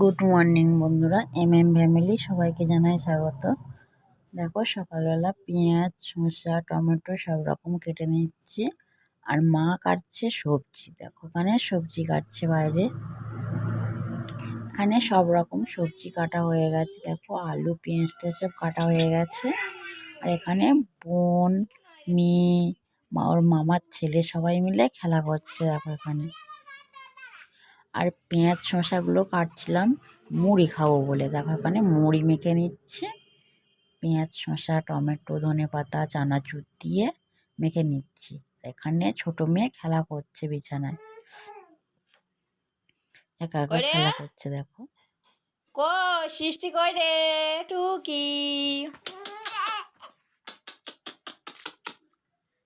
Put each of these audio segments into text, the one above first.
Good morning বন্ধুরা। M M family সবাইকে জানাই স্বাগত। দেখো, সকালবেলা পেঁয়াজ, শসা, টমেটো সব রকম কেটে নিচ্ছি। আর মা কাটছে সবজি। দেখো, এখানে সবজি কাটছে বাইরে। এখানে সব রকম সবজি কাটা হয়ে গেছে। দেখো, আলু, পেঁয়াজটা সব কাটা হয়ে গেছে। আর এখানে বোন, মেয়ে, মা, ওর মামার ছেলে সবাই মিলে খেলা করছে। দেখো, এখানে। আর পেঁয়াজ শশাগুলো কাটছিলাম মুড়ি খাব বলে। দেখো এখানে মুড়ি মেখে নিচ্ছে। পেঁয়াজ শসা টমেটো ধনে পাতা চানাচুর দিয়ে মেখে নিচ্ছি। এখানে ছোট মেয়ে খেলা করছে বিছানায়। একা একা খেলা করছে দেখো। কো সৃষ্টি কই রে? টুকি।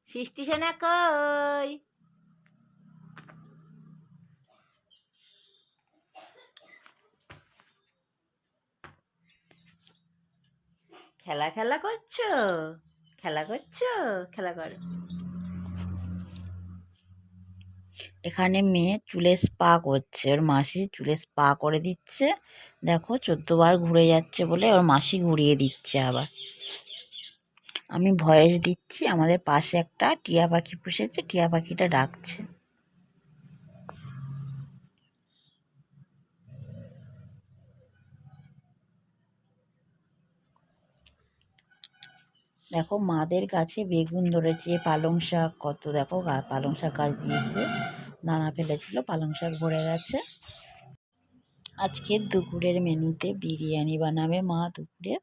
সৃষ্টি সেনা কই? খেলা খেলা করছ? খেলা করছ? খেলা করো। এখানে মেয়ে চুলে স্পা করছে। ওর মাসি চুলে স্পা করে দিচ্ছে। দেখো, চোদ্দ বার ঘুরে যাচ্ছে বলে ওর মাসি ঘুরিয়ে দিচ্ছে আবার। আমি ভয়েস দিচ্ছি, আমাদের পাশে একটা টিয়া পাখি পুষেছে, টিয়া পাখিটা ডাকছে। দেখো মাদের গাছে বেগুন ধরেছে, পালং শাক কত দেখো পালং শাক গাছ দিয়েছে, দানা ফেলেছিল, পালং শাক ভরে গেছে। আজকে দুপুরের মেনুতে বিরিয়ানি বানাবে মা দুপুরে।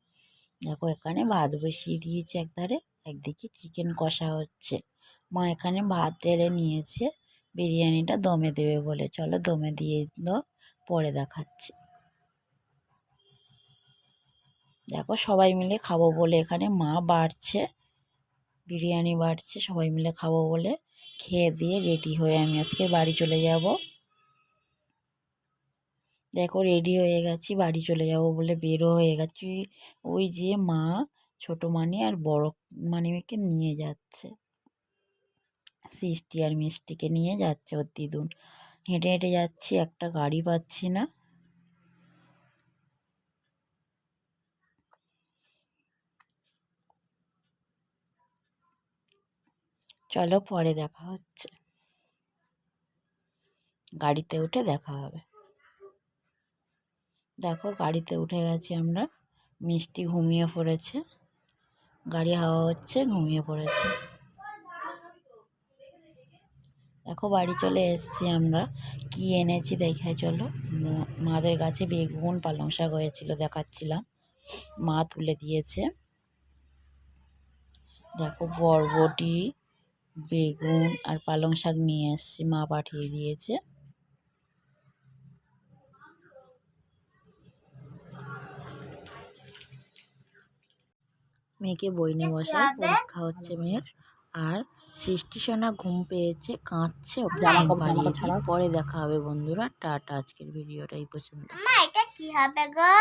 দেখো এখানে ভাত বসিয়ে দিয়েছে একধারে, একদিকে চিকেন কষা হচ্ছে। মা এখানে ভাত ঢেলে নিয়েছে, বিরিয়ানিটা দমে দেবে বলে। চলো দমে দিয়ে দাও, পরে দেখাচ্ছি। দেখো সবাই মিলে খাব বলে এখানে মা বাড়ছে, বিরিয়ানি বাড়ছে, সবাই মিলে খাব বলে খেয়ে দিয়ে রেডি হয়ে আমি আজকে বাড়ি চলে যাব। দেখো রেডি হয়ে গেছি, বাড়ি চলে যাব বলে বেরো হয়ে গেছি। ওই যে মা, ছোট মানি আর বড় মানিমেকে নিয়ে যাচ্ছে। সৃষ্টি আর মিষ্টিকে নিয়ে যাচ্ছে ওর দিদুন। হেঁটে হেঁটে যাচ্ছি, একটা গাড়ি পাচ্ছি না। চলো পরে দেখা হচ্ছে। গাড়িতে উঠে দেখা হবে। দেখো গাড়িতে উঠে গেছি আমরা। মিষ্টি ঘুমিয়ে পড়েছে। গাড়ি হাওয়া হচ্ছে, ঘুমিয়ে পড়েছে। দেখো বাড়ি চলে এসেছি আমরা। কি এনেছি দেখে চলো। মাদের গাছে বেগুন, পালং শাক হয়েছিল দেখাচ্ছিলাম। মা তুলে দিয়েছে। দেখো বরবটি বেগুন আর পালং শাক নিয়ে এসেছি মা পাঠিয়ে দিয়েছে। মেয়েকে বই নিয়ে বসা পরীক্ষা হচ্ছে মেয়ের। আর সৃষ্টি সোনা ঘুম পেয়েছে কাঁদছে ওকে বাড়িয়ে দিই। পরে দেখা হবে বন্ধুরা টাটা আজকের ভিডিওটা এই পর্যন্ত। এটা কি হবে গো?